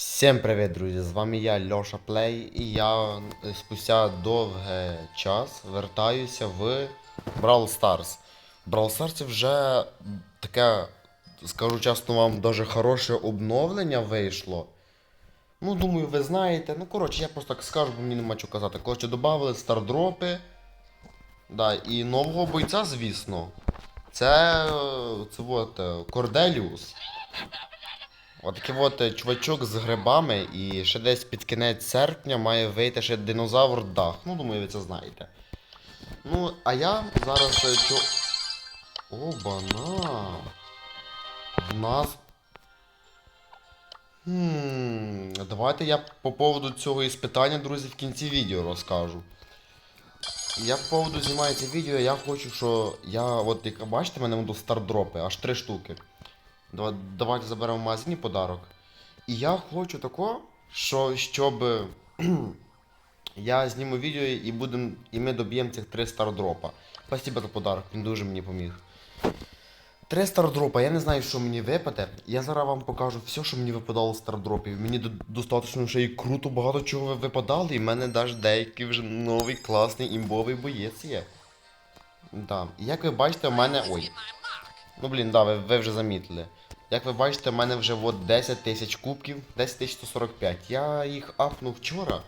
Всім привіт, друзі! З вами я, Льоша Плей, і я спустя довгий час вертаюся в Brawl Stars. В Brawl Stars вже таке, скажу чесно вам, дуже хороше обновлення вийшло. Ну, думаю, ви знаєте. Ну, коротше, я просто так скажу, бо мені нема чого казати. Коротше, додали стардропи. Да, і нового бойця, звісно. Це, е, це от, е, Корделіус. Отакий от е, чувачок з грибами, і ще десь під кінець серпня має вийти ще динозавр Дах. Ну, думаю, ви це знаєте. Ну, а я зараз. е, Чо... Оба-на. В нас. Хм, давайте я по поводу цього іспитання, друзі, в кінці відео розкажу. Я по поводу знімаю це відео, я хочу, що я, от як бачите, мене тут стардропи, аж три штуки. Дава- Давайте заберемо в магазині подарок. І я хочу тако, що щоб я зніму відео і будем, і ми доб'ємо цих три стардропа. Спасибо за подарок, він дуже мені поміг. Три стардропа, я не знаю, що мені випаде. Я зараз вам покажу все, що мені випадало з стардропів. Мені до- достатньо ще і круто багато чого випадало, і в мене навіть деякий вже новий класний імбовий боєць є. Да. Як ви бачите, у мене. Ой. Ну блін, да, ви, ви вже замітили. Як ви бачите, в мене вже от 10 тисяч кубків, 10 тисяч 145. Я їх апнув вчора.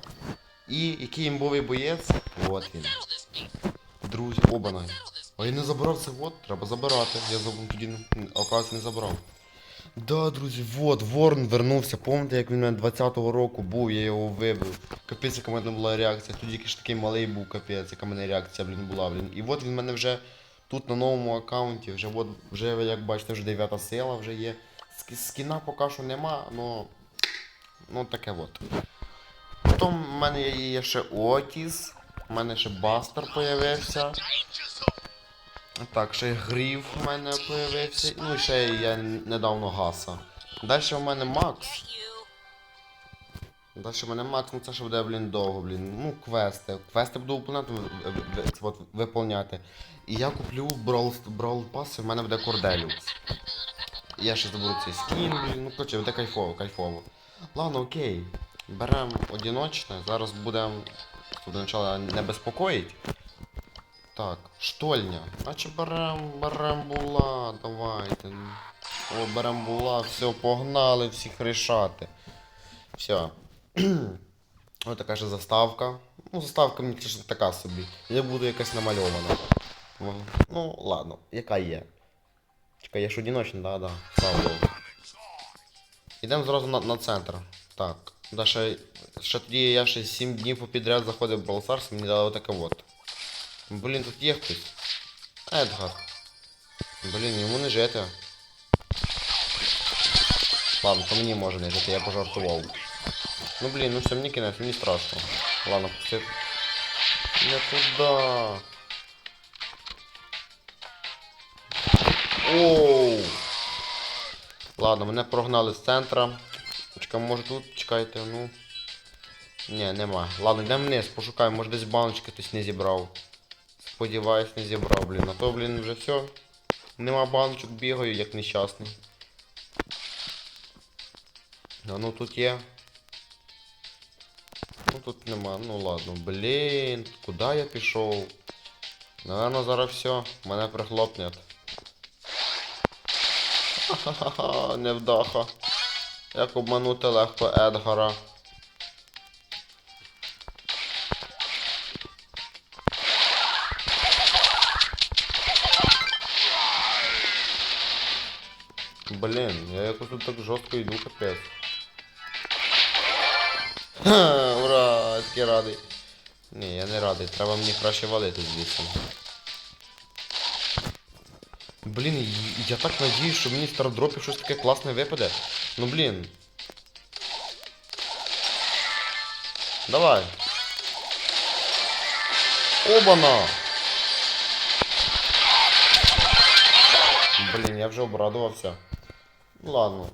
І який імбовий боєць? От він. Друзі, обана. А я не забрав це от, треба забирати. Я забув тоді, оказується, не забрав. Да, друзі, вот, Ворн вернувся. Пам'ятаєте, як він у мене 20-го року був, я його вибив. Капець, яка в мене була реакція. Тоді якийсь такий малий був, капець, яка в мене реакція, блін, була, блін. І от він в мене вже тут на новому аккаунті, вже от, вже, як бачите, вже 9 сила вже є. Скіна поки що нема, но. Ну таке от. Потім в мене є, ще Отіс, в мене ще Бастер появився. Так, ще Гріф у мене появився. Ну і ще я недавно Гаса. Далі у мене Макс. Далі в мене Макс, ну це ще буде, блін, довго, блін. Ну, квести. Квести буду виконати, от, виповняти. І я куплю Brawl, Brawl Pass, і в мене буде Корделіус. І Я ще заберу цей скін, блін, ну коротше, буде кайфово, кайфово. Ладно, окей. Беремо одиночне, зараз будемо для начала не безпокоїть. Так, штольня. Наче берем, берем була, давайте. О, берем була, все, погнали всіх рішати. Все. Ось така ж заставка. Ну, заставка мені чесно така собі. Я буду якась намальована. Ну, ладно, яка є. Чекай, я ж одиночна, да, да. Слава Богу. Йдемо зразу на, на центр. Так. Да, ще, ще тоді я ще 7 днів попідряд заходив в Brawl Stars, мені дали таке от. Блін, тут є хтось. Едгар. Блін, йому не жити. Ладно, то мені може не жити, я пожартував. Ну блін, ну все, мені кінець, мені страшно. Ладно, все. Не туди. Оу. Ладно, мене прогнали з центра. Чекай, може тут, чекайте, ну. Ні, нема. Ладно, йдемо вниз, пошукаємо, може десь баночки хтось не зібрав. Сподіваюсь, не зібрав, блін. А то, блін, вже все. Нема баночок, бігаю, як нещасний. А ну тут є. Тут нема, ну ладно, блін, куди я пішов? Наверно, зараз все, мене прихлопнять. Ха-ха-ха, невдаха. Як обманути легко Едгара. Блін, я якось тут так жорстко йду, капець. Я радий. Ні, я не радий, треба мені краще валити звідси. Блін, я так надіюсь, що мені в стардропі щось таке класне випаде. Ну блін. Давай. Обана! Блін, я вже обрадувався. Ладно.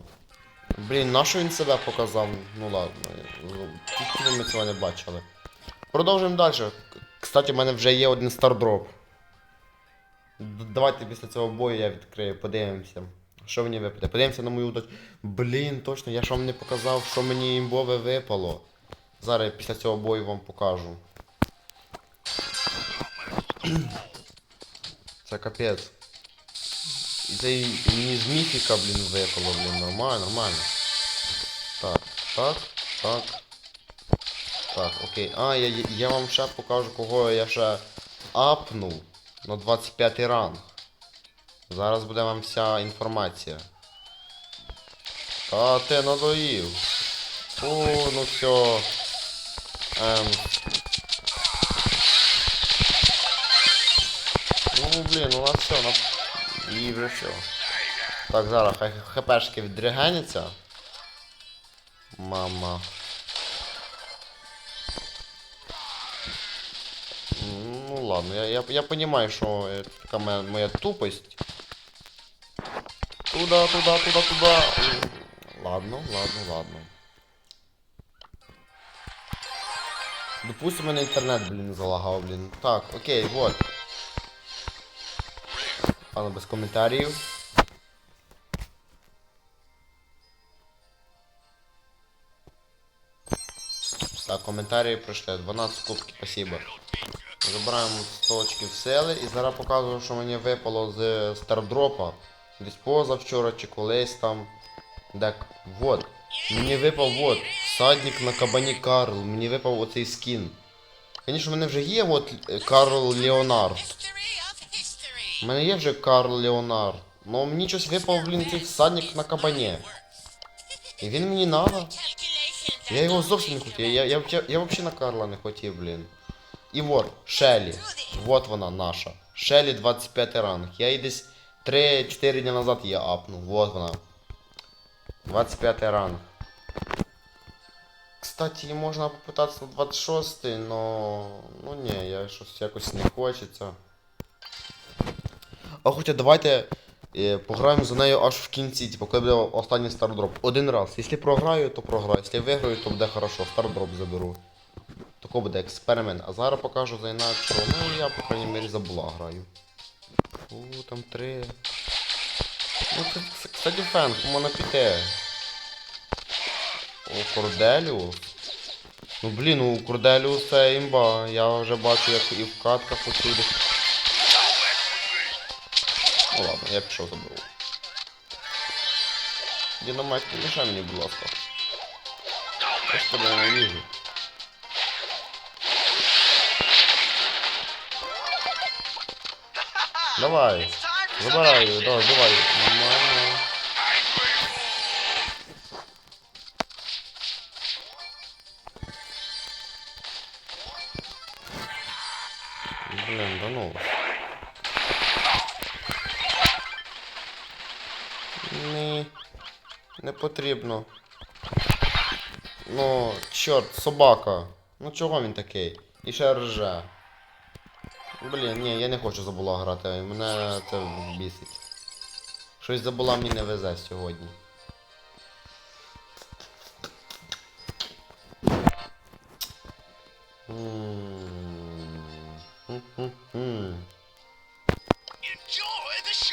Блін, на що він себе показав? Ну ладно. Тільки ми цього не бачили. Продовжуємо далі. Кстати, в мене вже є один стардроп. Давайте після цього бою я відкрию, подивимося. Що мені випаде? Подивимося на мою удачу. Блін, точно, я ж вам не показав, що мені імбове випало. Зараз після цього бою вам покажу. Це капець. І це мені з міфіка, блін, випало, блін, нормально, нормально. Так, так, так. Так, окей. А, я, я- вам ще покажу, кого я ще апнув на 25 ранг. Зараз буде вам вся інформація. Та ти надоїв. О, ну все. Ем. Ну блін, у нас все, на... і вже все. Так, зараз хай хпшки відрегеняться. Мама. Ну ладно, я, я, я понимаю, що така моя, моя тупость. Туда, туда, туда, туда. Ладно, ладно, ладно. Допустим, у мене інтернет, блін, залагав, блін. Так, окей, вот. Ладно, без коментарів. Так, коментарі пройшли. 12 кубків, спасибо. Забираємо 100 очків сили і зараз показую, що мені випало з стардропа. Десь позавчора чи колись там. Так, вот. Мені випав вот. Садник на кабані Карл. Мені випав оцей скін. Звісно, в мене вже є от Карл Леонард. History of history. У мене є вже Карл Леонард. Но мені щось випав, блін, цей всадник на кабані. І він мені надо. Calculations Я його зовсім не хотів. Я, я, я, я взагалі на Карла не хотів, блін. І вот, Шелі. Вот вона наша. Шелі 25 ранг. Я її десь 3-4 дні назад її апнув. Вот вона. 25 ранг. Кстати, її можна попитатися на 26, но... Ну ні, я щось якось не хочеться. А хоча давайте е, пограємо за нею аж в кінці, типу, коли буде останній стардроп. Один раз. Якщо програю, то програю. Якщо виграю, то буде хорошо. Стардроп заберу. Тако буде експеримент. А зараз покажу за інакше. Ну я, по крайній мірі, за була граю. У, там три. Ну це, кстати, фен, можна піти. О, Корделіус. Ну блін, у Корделіус це імба. Я вже бачу, як і в катках усюди. я пішов заберу. Динамайк, не мішай мені, будь ласка. Господи, я не вижу. Давай. Забирай ее, давай, давай. Потрібно. Ну, чорт, собака. Ну чого він такий? І ще рже. Блін, ні, я не хочу за була грати, мене це бісить. Щось за була мені не везе сьогодні.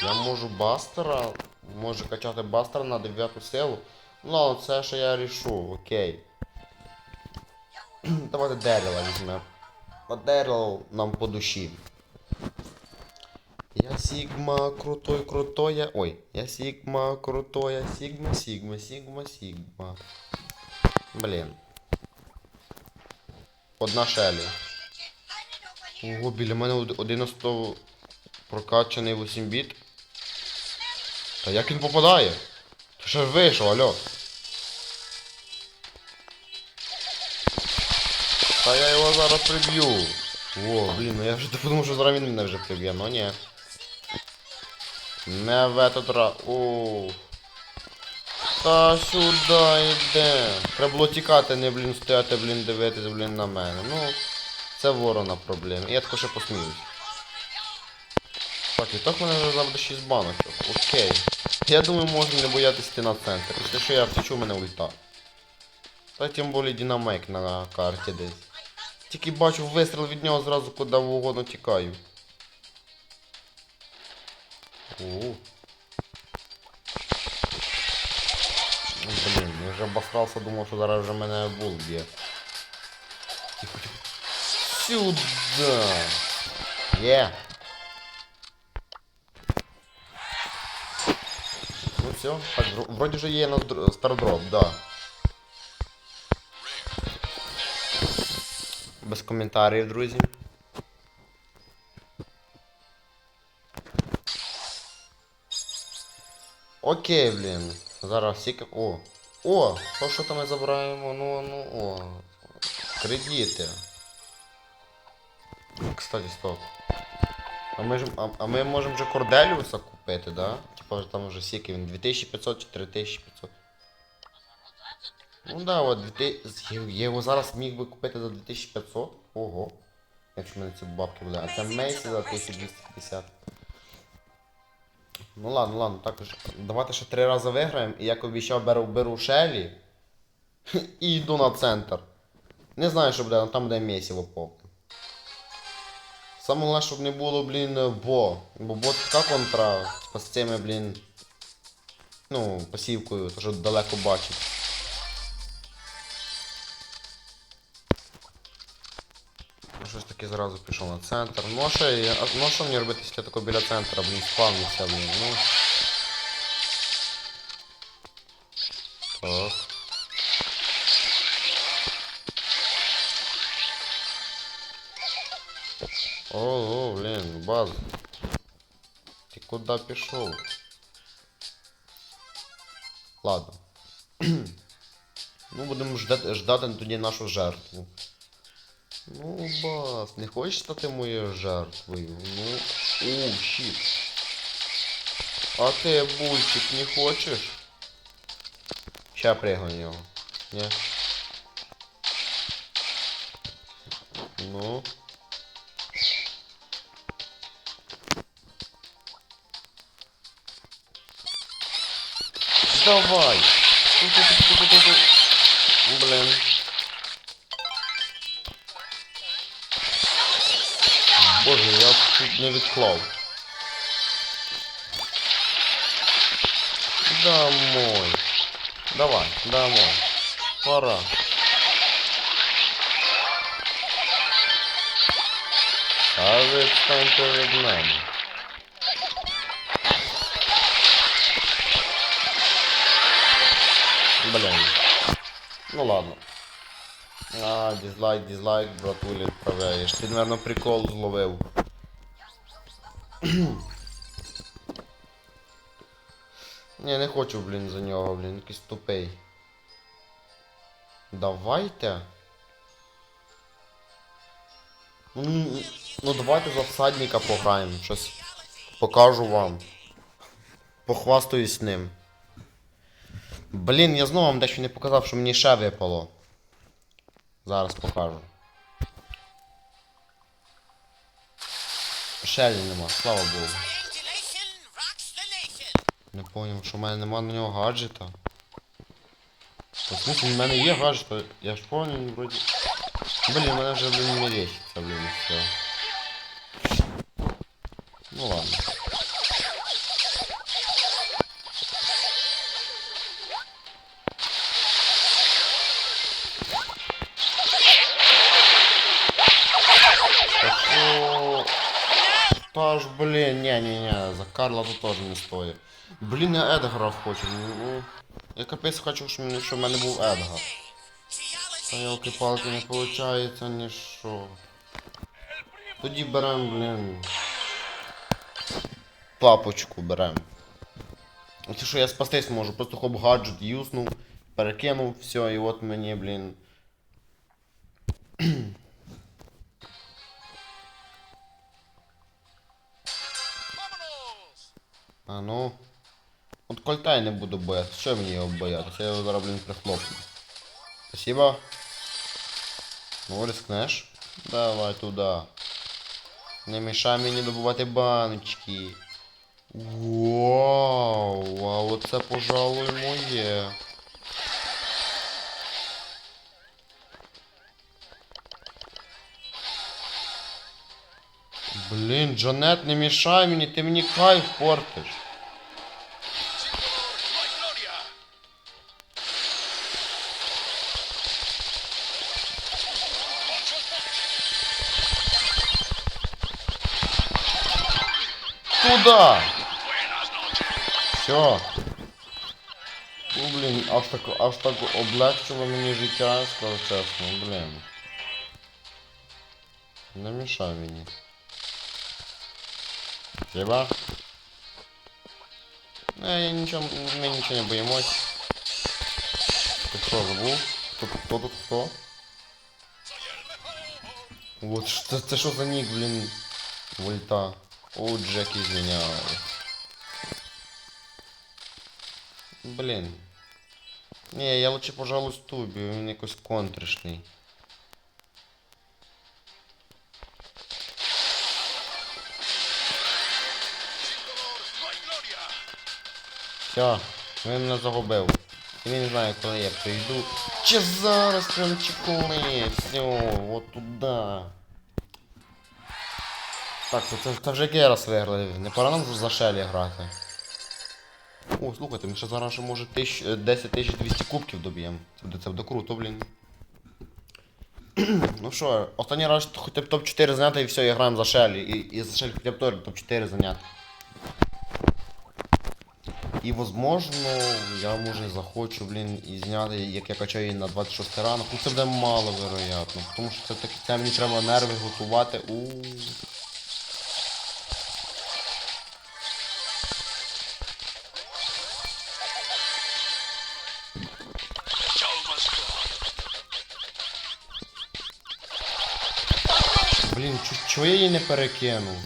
Я можу бастера, можу качати бастера на 9 силу. Ну це ще я рішу, окей. Давайте Деріла візьмемо. А Деріл нам по душі. Я Сігма крутой, крутой. Ой, я Сігма крутой, я Сігма, Сігма, Сігма, Сігма. Блін. Одна Шелі. Ого, біля мене од- 11 прокачаний 8 біт. Та як він попадає? Ти ще ж вийшов, алло. Та я його зараз приб'ю. О, блін, ну я вже подумав, що зараз він мене вже приб'є, ну ні. Не в этот раз. О. Та сюди йде. Треба було тікати, не блін стояти, блін, дивитися, блін, на мене. Ну, це ворона проблема. Я також ще посміюсь. Так, і так мене вже буде 6 баночок. Окей. Я думаю, можна не боятися йти на центр. Якщо що я втечу, мене ульта. Та тим більше динамейк на карті десь. Тільки бачу вистріл від нього зразу куди угодно тікаю. О. Ну, Блін, я вже обосрався, думав, що зараз вже мене бул б'є. Тихо, тихо. Сюда. Є. Ну все, так, вро- вроді же є на стардроп, да. Без коментарів, друзі. Окей, блін. Зараз всі... О! О! Що, що там ми забираємо? Ну, ну, о. Кредити. Кстати, стоп. А ми, ж, а, а ми можемо вже Корделіуса купити, да? Типа там вже скільки він, 2500 чи 3500. Ну да, от 2000, я- його зараз міг би купити за 2500. Ого. Якщо в мене ці бабки були. А це Мейсі за 1250. Ну ладно, ладно, також. Давайте ще три рази виграємо, і як обіцяв беру, беру Шелі і йду на центр. Не знаю, що буде, але там буде місіво повне. Саме головне, щоб не було, блін, бо. Бо бо така контра типа, з цими, блін. Ну, пасівкою, то що далеко бачить. Ну щось таки зразу пішов на центр. Ну а що, я- ну що мені робити, якщо я тако біля центра, блін, спавниться, блін, ну. Так. О, блін, баз. Ти куди пішов? Ладно. ну, будемо ждати, ждати тоді нашу жертву. Ну, бас, не хочеш стати моєю жертвою? Ну, у, щит. А ти, бульчик, не хочеш? Ща пригну на нього. Ні? Давай! Ту-ту-ту-ту-ту-ту. Блин. Боже, я чуть не відклав. Домой. Давай, домой. Пора. А відстаньте від мене. Блин. Ну ладно. А, дизлайк, дизлайк, братулі, відправляєш. Ти, наверное, прикол зловив. Ні, не хочу, блін, за нього, блін, якийсь тупий. Давайте. Ну, ну давайте за всадника пограємо. Щось покажу вам. Похвастаюсь ним. Блін, я знову вам дещо не показав, що мені ще випало. Зараз покажу. Шелі нема, слава Богу. Не поняв, що в мене нема на нього гаджета. Та, смысле, в мене є гаджет, я ж поняв, вроді. Блін, в мене вже, блін, не лечиться, блін, все. Ну ладно. Карла тут теж не стоїть. Блін, я Едгара хочу. Ну, я капець хочу, щоб, в мене був Едгар. Та ялки-палки не виходить ні що. Тоді берем, блін. Папочку берем. Якщо що я спастись можу, просто хоп гаджет юзнув, перекинув, все, і от мені, блін. А ну. От кольта я не буду боятися. Що мені його боятися? Я його зараз, блін, прихлопну. Спасибо. Ну, рискнеш? Давай туди. Не мішай мені добувати баночки. Вау, а оце, пожалуй, моє. Блін, Джанет, не мішай мені, ти мені кайф портиш. туда! Все. Ну, блін, аж так, аж так облегчило мені життя, я скажу чесно, блін. Не мішай мені. Хіба? Не, я нічого, ми нічого не боїмось. Ти що, забув? Хто тут, хто тут, хто? Вот, що, це що за нік, блін? Вольта. О, Джек извиняю. Блін. Ні, я лучше, пожалуй, стубі, він якось контришний. Все, він мене загубив. І він знає, коли я прийду. Чи зараз прям чи коли. Все, от туди. Так, то це, це вже який раз виграли. Не пора нам за Шелі грати. О, слухайте, ми ще зараз ще може тисяч, е, 10 200 кубків доб'ємо. Це це буде круто, блін. ну що, останній раз хоча б топ-4 зняти і все, і граємо за Шелі. І, і за Шелі хоча б теж топ-4 зайняти. І возможно, я може захочу, блін, і зняти, як я качаю її на 26 ранок. Ну це буде мало вероятно. Тому що це таки це мені треба нерви готувати. у Блін, чо- чого я її не перекинув?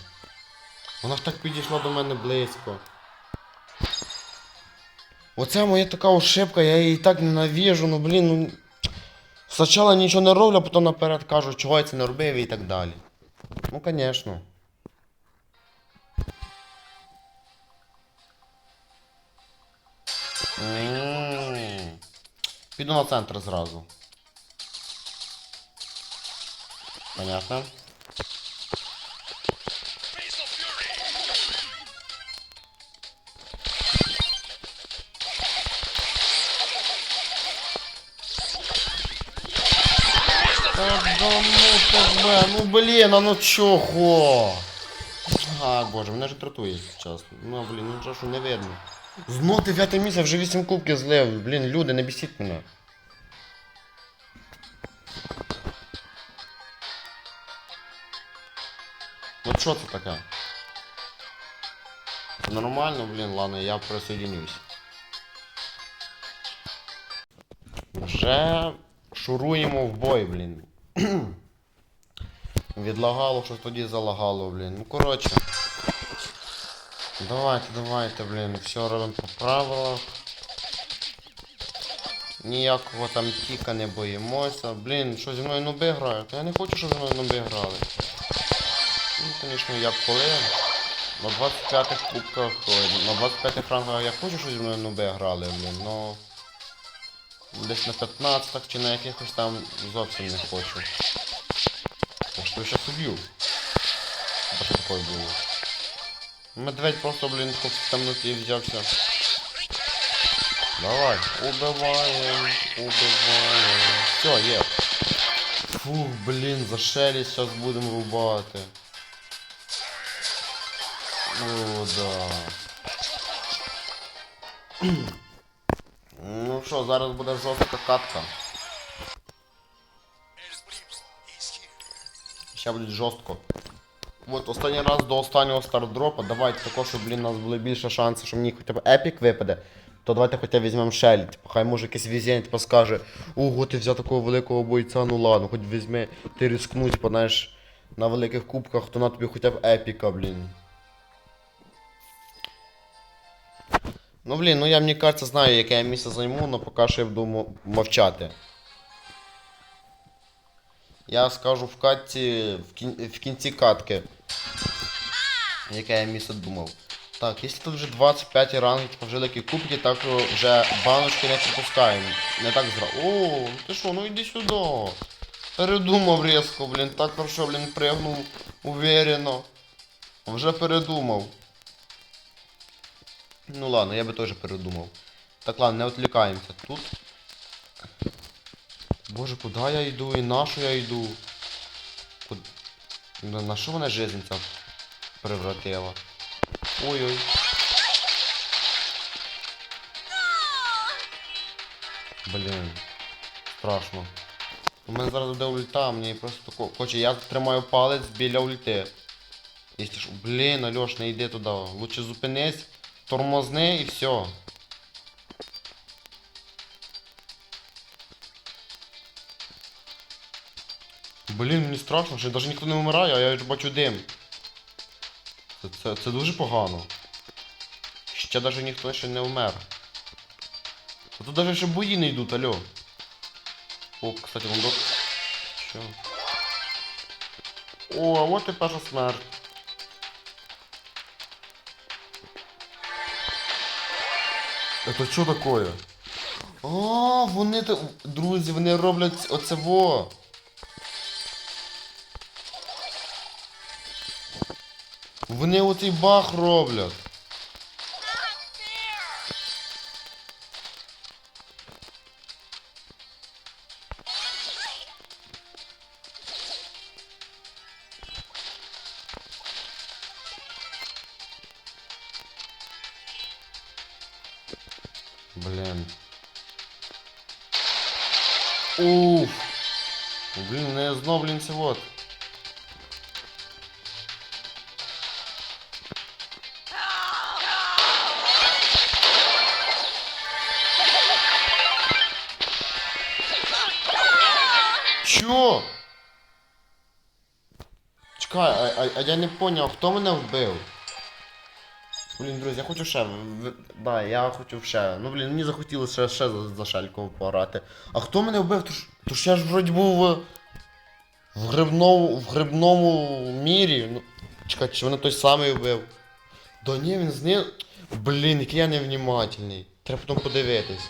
Вона ж так підійшла до мене близько. Оце моя така ошибка, я її так ненавижу, ну блін, ну. Спочатку нічого не роблю, а потім наперед кажу, чого я це не робив і так далі. Ну, звісно. Піду на центр зразу. Понятно. Ну ну блін, а ну чого? А, боже, мене ж дратує зараз. Ну блін, ну що не видно. Знов дев'яте місце, вже 8 кубків злив. Блін, люди, не бісіть мене. Що це таке? Нормально, блін, ладно, я присоединюсь. Вже шуруємо в бой, блін. Відлагало, що тоді залагало, блін. Ну коротше. Давайте, давайте, блін, все робимо по правилах. Ніякого там тіка не боїмося. Блін, що зі мною нуби грають? Я не хочу, щоб зі мною нуби грали. Ну, звісно, як коли. На 25-х кубках, на 25-х рангах я хочу, щоб зі мною нуби грали, блін, но... Десь на 15-х чи на якихось там зовсім не хочу. Я що я щас уб'ю. Та що такое було? Медведь просто, блін, тут в темноті взявся. Давай, убиваем, убиваем. Все, є. Фух, блін, за шелі зараз будемо рубати. О, да. Ну що, зараз буде жорстка катка. Ще буде жорстко. От останній раз до останнього стардропа. Давайте також, щоб блін, у нас були більше шансів, що мені хоча б епік випаде. То давайте хоча б візьмемо Шелі. Типу, хай може якесь везіння типу, скаже, ого, ти взяв такого великого бойця, ну ладно, хоч візьми, ти рискнуть, типу, знаєш, на великих кубках, то на тобі хоча б епіка, блін. Ну блін, ну я мені кажется, знаю, яке я місце займу, але поки що я буду мовчати. Я скажу в катці, в, кін... в кінці катки. Яке я місце думав. Так, якщо тут вже 25 ранг, типу вже великі кубки, так вже баночки не пропускаємо. Не так зразу. О, ну ти що, ну йди сюди. Передумав різко, блін, так хорошо, блін, пригнув уверенно. Вже передумав. Ну ладно, я би теж передумав. Так ладно, не відвлікаємося. Тут. Боже, куди я йду і на що я йду? Куд... На, що мене жизнь превратила? Ой-ой. Блін. Страшно. У мене зараз буде ульта, мені просто тако. Хоче, я тримаю палець біля ульти. Якщо що, блін, Альош, не йди туди. Лучше зупинись, тормозни і все. Блін, мені страшно, що навіть ніхто не вмирає, а я ж бачу дим. Це, це, це дуже погано. Ще навіть ніхто ще не вмер. А тут навіть ще бої не йдуть, алло. О, кстати, вон до... Що? О, а от і перша смерть. Это що такое? А, вони то. Друзі, вони роблять оце во. Вони оцей бах роблять. Це вот. Чо? Чекай, а, а, а я не поняв, хто мене вбив? Блін, друзі, я хочу ще. Да, я хочу ще. Ну блін, мені захотілося ще, ще за, за шальку пограти. А хто мене вбив? Тож, тож я ж вроді був в, грибному, в грибному мірі. Ну, чекай, чи мене той самий вбив? Да ні, він з ним. Блін, який я невнімательний. Треба потім подивитись.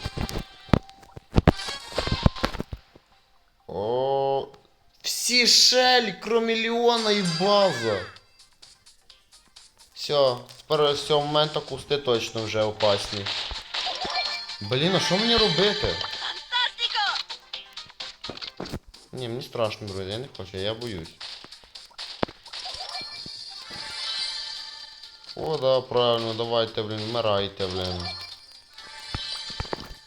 О, всі шелі, кроме Леона і база. Все, тепер з цього моменту кусти точно вже опасні. Блін, а що мені робити? Ні, мені страшно, друзі, я не хочу, я боюсь. О, да, правильно, давайте, блін, вмирайте, блін.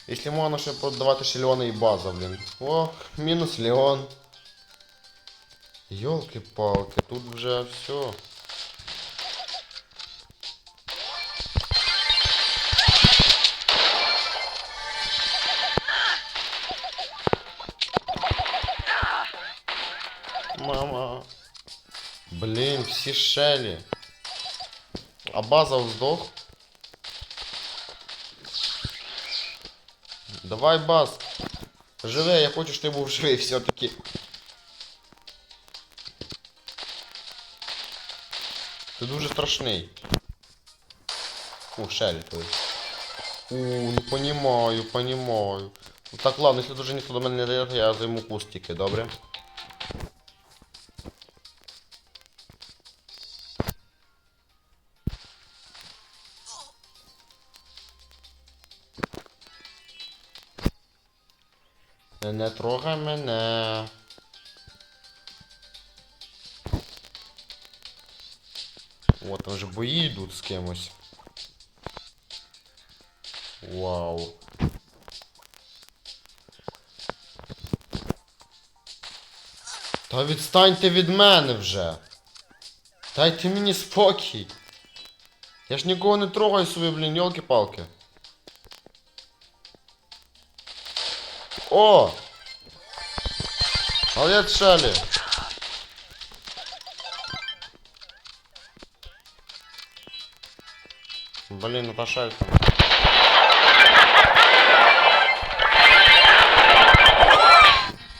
Якщо можна ще продавати ще Леона і база, блін. О, мінус Леон. Йолки-палки, тут вже все. Всі шелі. А база вздох. Давай, баз. Живе, я хочу, щоб ти був живий все-таки. Ти дуже страшний. О, шелі той. У, ну понимаю. Ну так, ладно, якщо дуже ніхто до мене не дає, я займу кустики, добре? Не, трогай мене. О, там вже бої йдуть з кимось. Вау. Та відстаньте від мене вже. Дайте мені спокій. Я ж нікого не трогаю собі, блін, йолки-палки. О! Молодець, Шелі. Блін, ну та шель там.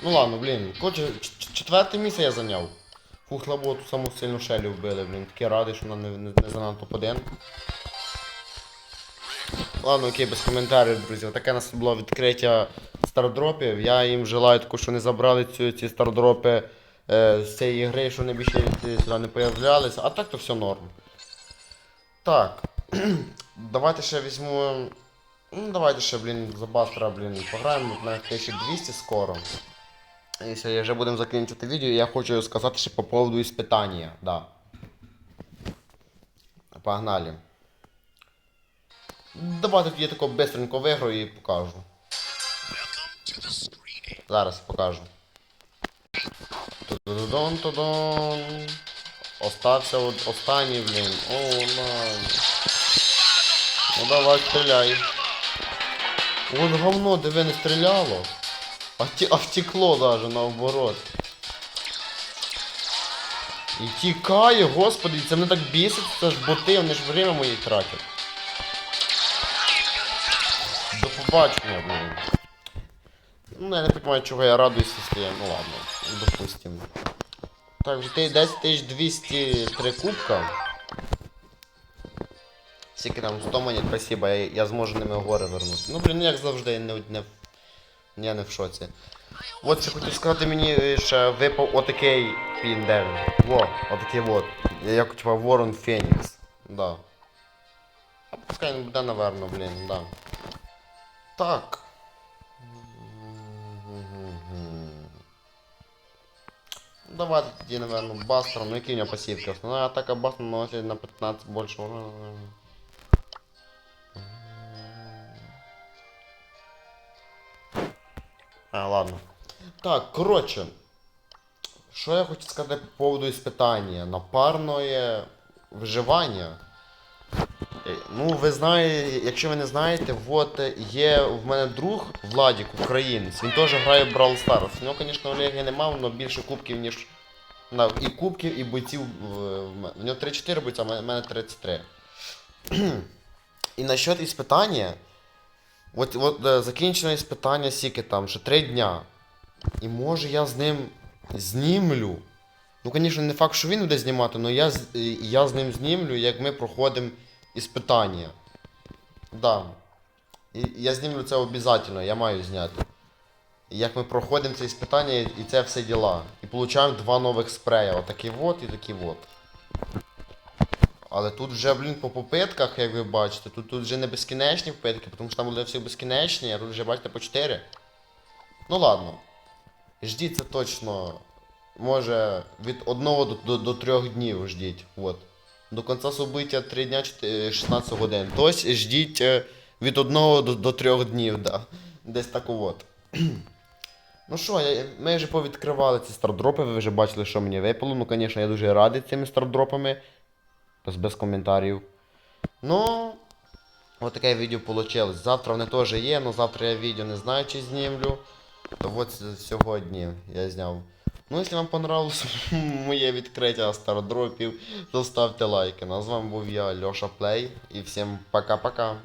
Ну ладно, блін. Короче, ч- четверте місце я зайняв. Фух, слабо саму сильну шелі вбили, блін. Такий радий, що вона не, не, не занадто топ-1. Ладно, окей, без коментарів, друзі. Таке нас було відкриття стардропів. Я їм желаю також, що не забрали цю, ці стардропи е, з цієї гри, що вони більше сюди не появлялися. А так то все норм. Так. давайте ще візьму. Ну, давайте ще, блін, за бастера, блін, пограємо на 1200 скоро. Якщо вже будемо закінчувати відео, я хочу сказати ще по поводу іспитання, да. Погнали. Давайте тоді тако бистренько виграю і покажу. Зараз покажу. Тудон, тудон. Остався останній, блін. О, на. Ну давай, стріляй. От говно, диви, не стріляло. А, ті, а втекло даже наоборот. І тікає, господи, це мене так бісить, це ж боти, вони ж время мої тратять. Побачення, блін. Ну, я не розумію, чого я радуюсь, якщо я... Ну ладно, допустим. Так, вже ти 10 203 кубка. Скільки там 100 монет, спасибо, я, я зможу ними гори вернути. Ну, блін, як завжди, я не, не, я не в шоці. От що хотів сказати, мені ще випав отакий пін? Во, отакий от. Як типа Ворон Фенікс. Да. А пускай буде, наверно, блін, да. Так. Давайте тоді, наверно, Бастер. Ну який у нього пасівки? Основна атака Бастер наносить на 15 більше урона. А, ладно. Так, коротше. Що я хочу сказати по поводу іспитання? Напарне виживання. Ну, ви знаєте, якщо ви не знаєте, от є в мене друг Владік, українець, він теж грає в Brawl Stars. У нього, звісно, Олеги немає, але більше кубків, ніж. І кубків, і бойців в, нього 34 бойця, а в мене 33. і насчет іспитання. От, от е, закінчено іспитання скільки там, ще 3 дня. І може я з ним знімлю. Ну, звісно, не факт, що він буде знімати, але я, я з ним знімлю, як ми проходимо іспитання. Да. І я знімлю це обов'язково, я маю зняти. Як ми проходимо це іспитання і це все діла. І получаємо два нових спрея. Отакий вот і такий вот. Але тут вже, блін, по попитках, як ви бачите, тут, тут вже не безкінечні попитки, тому що там були всі безкінечні, а тут вже бачите по 4. Ну ладно. Ждіть це точно. Може від 1 до, до, до 3 днів ждіть. От. До кінця собиття 3 дня 16 годин. Тобто ждіть е, від 1 до, до 3 днів, да. Десь так от. Ну що, ми вже повідкривали ці стардропи, ви вже бачили, що мені випало. Ну, звісно, я дуже радий цими стардропами. Без, без коментарів. Ну, от таке відео вийшло. Завтра вони теж є, але завтра я відео не знаю, чи знімлю. То от сьогодні я зняв. Ну, якщо вам понравилось моє відкриття стардропів, то ставте лайки. Ну, а з вами був я, Льоша Плей. І всім пока-пока.